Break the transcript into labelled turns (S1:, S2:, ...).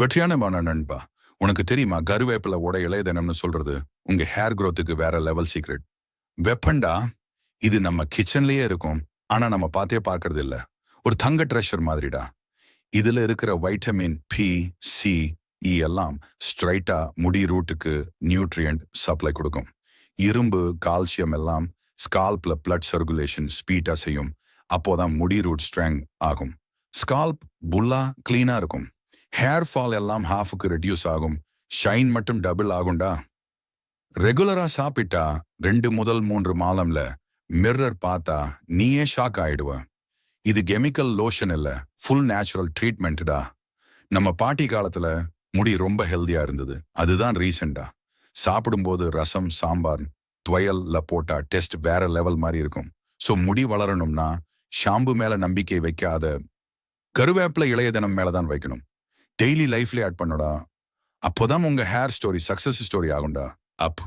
S1: வெற்றியான நண்பா. உனக்கு தெரியுமா கருவேப்பில உட இளையதனம்னு சொல்றது? உங்க ஹேர் க்ரோத்துக்கு வேற லெவல் சீக்ரெட் வெப்பண்டா இது நம்ம கிச்சன்லயே இருக்கும். ஆனா நம்ம பார்த்தே பார்க்கறது இல்ல. ஒரு தங்க ட்ரெஷர் மாதிரிடா. இதுல இருக்கிற வைட்டமின் பி சி இ எல்லாம் ஸ்ட்ரைட்டா முடி ரூட்டுக்கு நியூட்ரியன்ட் சப்ளை கொடுக்கும். இரும்பு கால்சியம் எல்லாம் ஸ்கால்ப்ல பிளட் சர்க்குலேஷன் ஸ்பீட்டா செய்யும். அப்போதான் முடி ரூட் ஸ்ட்ரெங் ஆகும். ஸ்கால்ப் புல்லா கிளீனா இருக்கும். ஹேர் ஃபால் எல்லாம் ஹாஃபுக்கு ரெடியூஸ் ஆகும். ஷைன் மட்டும் டபுள் ஆகும்டா. ரெகுலரா சாப்பிட்டா ரெண்டு முதல் மூன்று மாதம்ல மிர்ரர் பார்த்தா நீயே ஷாக் ஆயிடுவ. இது கெமிக்கல் லோஷன் இல்ல ஃபுல் நேச்சுரல் ட்ரீட்மெண்ட்டா நம்ம பாட்டி காலத்துல முடி ரொம்ப ஹெல்தியா இருந்தது. அதுதான் ரீசெண்டா சாப்பிடும்போது ரசம் சாம்பார் துவையல்ல போட்டா டெஸ்ட் வேற லெவல் மாதிரி இருக்கும். சோ முடி வளரணும்னா ஷாம்பு மேல நம்பிக்கை வைக்காத கருவேப்பில இளையதனம் மேல மேலதான் வைக்கணும். டெய்லி லைஃப்ல ஆட் பண்ணுடா. அப்போதான் உங்க ஹேர் ஸ்டோரி சக்சஸ் ஸ்டோரி ஆகும்டா. அப்.